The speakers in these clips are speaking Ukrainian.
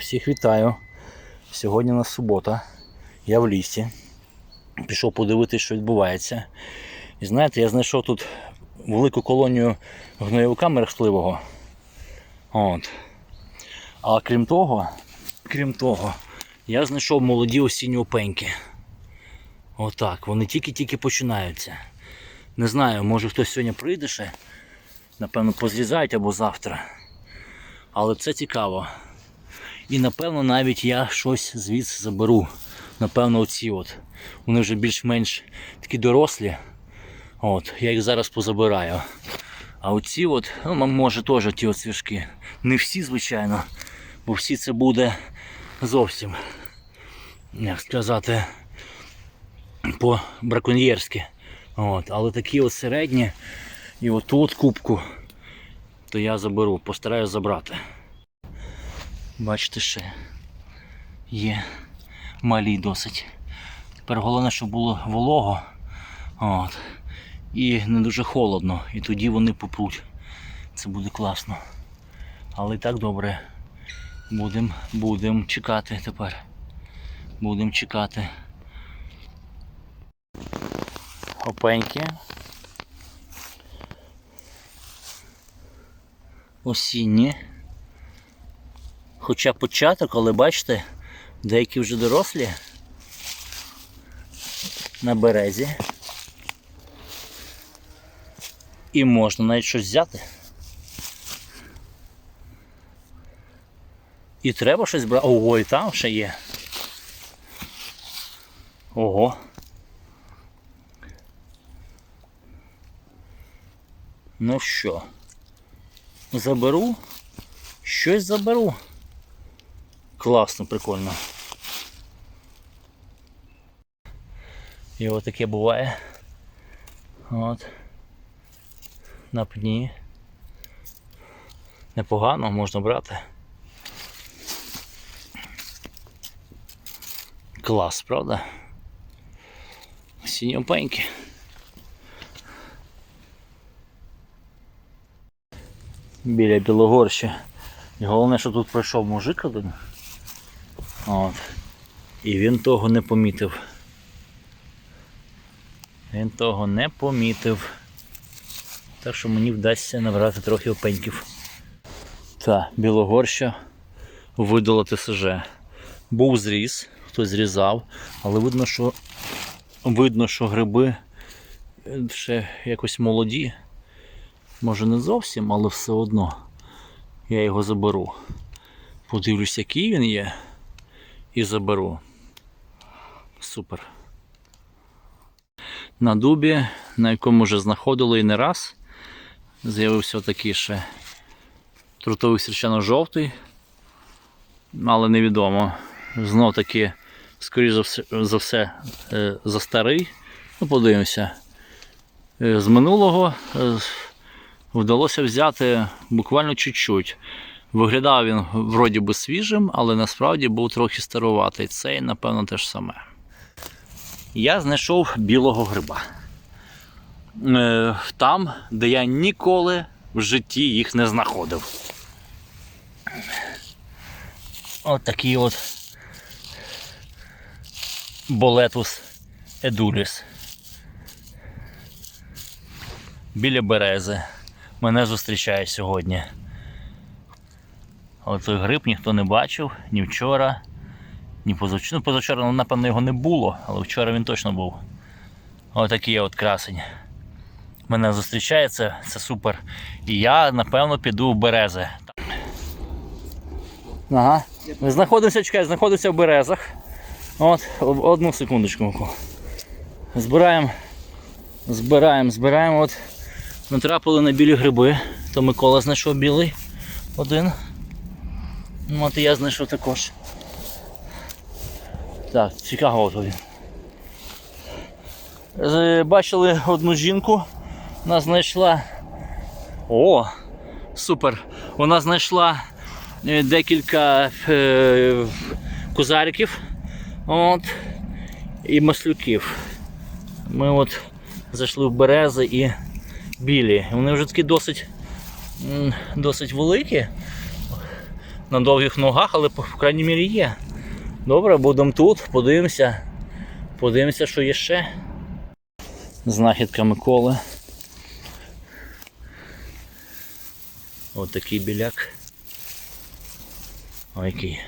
Всіх вітаю. Сьогодні у нас субота. Я в лісі. Пішов подивитися, що відбувається. І знаєте, я знайшов тут велику колонію гноєвика мерехтливого. От. А крім того, крім того, я знайшов молоді осінні опеньки. Отак, вони тільки-тільки починаються. Не знаю, може хтось сьогодні прийде ще. Напевно, позрізають або завтра. Але це цікаво. І напевно навіть я щось звідси заберу. Напевно, оці от. Вони вже більш-менш такі дорослі. От, я їх зараз позабираю. А оці от, ну, може теж ті свіжки. Не всі, звичайно, бо всі це буде зовсім, як сказати, по-браконьєрськи. От, але такі от середні і оту от кубку, то я заберу, постараюсь забрати. Бачите ще є малі досить. Тепер головне, щоб було волого от, і не дуже холодно. І тоді вони попруть. Це буде класно. Але і так добре. Будемо будем чекати тепер. Будемо чекати. Опеньки. Осінні. Хоча початок, але бачите, деякі вже дорослі на березі. І можна навіть щось взяти. І треба щось брати. Ого, і там ще є. Ого. Ну що, заберу? Щось заберу. Класно, прикольно. І от таке буває. От. На пні. Непогано можна брати. Клас, правда? Сіні опеньки. Біля Білогорща. І головне, що тут пройшов мужик один. От. І він того не помітив. Він того не помітив. Так що мені вдасться набрати трохи опеньків. Та, Білогорща видала ТСЖ. Був зріз, хтось зрізав, але видно, що видно, що гриби е, ще якось молоді. Може не зовсім, але все одно я його заберу. Подивлюсь, який він є, і заберу. Супер. На дубі, на якому вже знаходили і не раз, з'явився такий ще трутовий священно-жовтий, але невідомо. Знов таки, скоріш за все, за все, е, за старий. Ну, подивимося. Е, З минулого е, вдалося взяти буквально чуть-чуть. Виглядав він вроді би свіжим, але насправді був трохи старуватий. Цей, напевно, те ж саме. Я знайшов білого гриба. Е, Там, де я ніколи в житті їх не знаходив. От такий от болетус едуліс. Біля берези. Мене зустрічає сьогодні. Оцей гриб ніхто не бачив ні вчора, ні позавчора. Ну, позавчора, ну, напевно, його не було, але вчора він точно був. Отакий от красень. Мене зустрічає, це, це супер. І я, напевно, піду в берези. Ага. Знаходимося, чекай, знаходимося в березах. От, одну секундочку. Збираємо, збираємо, збираємо. От натрапили на білі гриби. То Микола знайшов білий один. Ну, от я знайшов також. Так, цікаво. З- Бачили одну жінку. Вона знайшла. О! Супер! Вона знайшла е, декілька е, козариків от, і маслюків. Ми от зайшли в берези і білі. Вони вже такі досить, досить великі. На довгих ногах, але по крайній мірі є. Добре, будемо тут, подивимося. Подивимося, що є ще. Знахідка Миколи. Ось такий біляк. Ой, який.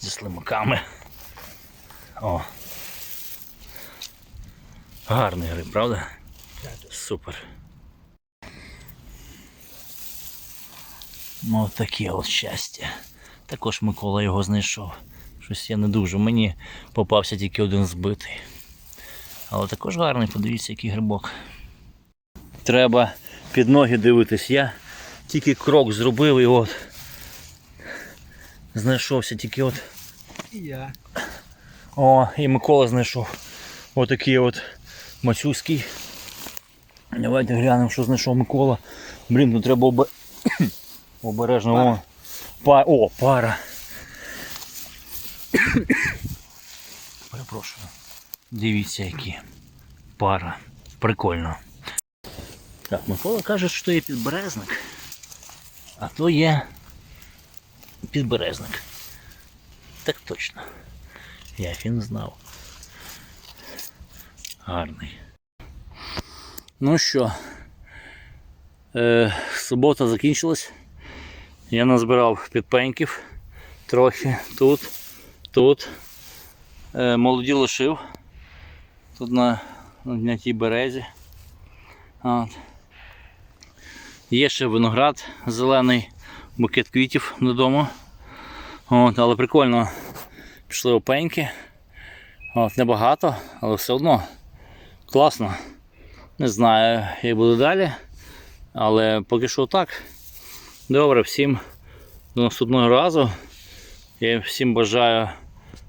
Зі слимаками. О. Гарний гриб, правда? Супер. Ну, от таке от щастя. Також Микола його знайшов. Щось я не дуже. Мені попався тільки один збитий. Але також гарний, подивіться, який грибок. Треба під ноги дивитись. Я тільки крок зробив і от знайшовся тільки от. І я. О, і Микола знайшов. Отакий от мацюський. Давайте глянемо, що знайшов Микола. Блін, ну треба обе... обережно. Пара. О, па... О, пара. Перепрошую. Дивіться, які. Пара. Прикольно. Так, Микола каже, що є підберезник. А то є підберезник. Так точно. Як він знав. Гарний. Ну що, е, субота закінчилась. Я назбирав підпеньків трохи тут, тут. Е, молоді лишив. Тут на, на тій березі. От. Є ще виноград зелений, букет квітів додому. От, але прикольно пішли опеньки. От, небагато, але все одно класно. Не знаю, як буде далі. Але поки що так. Добре, всім до наступного разу. Я всім бажаю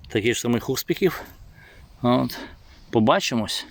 таких самих успіхів. От, побачимось.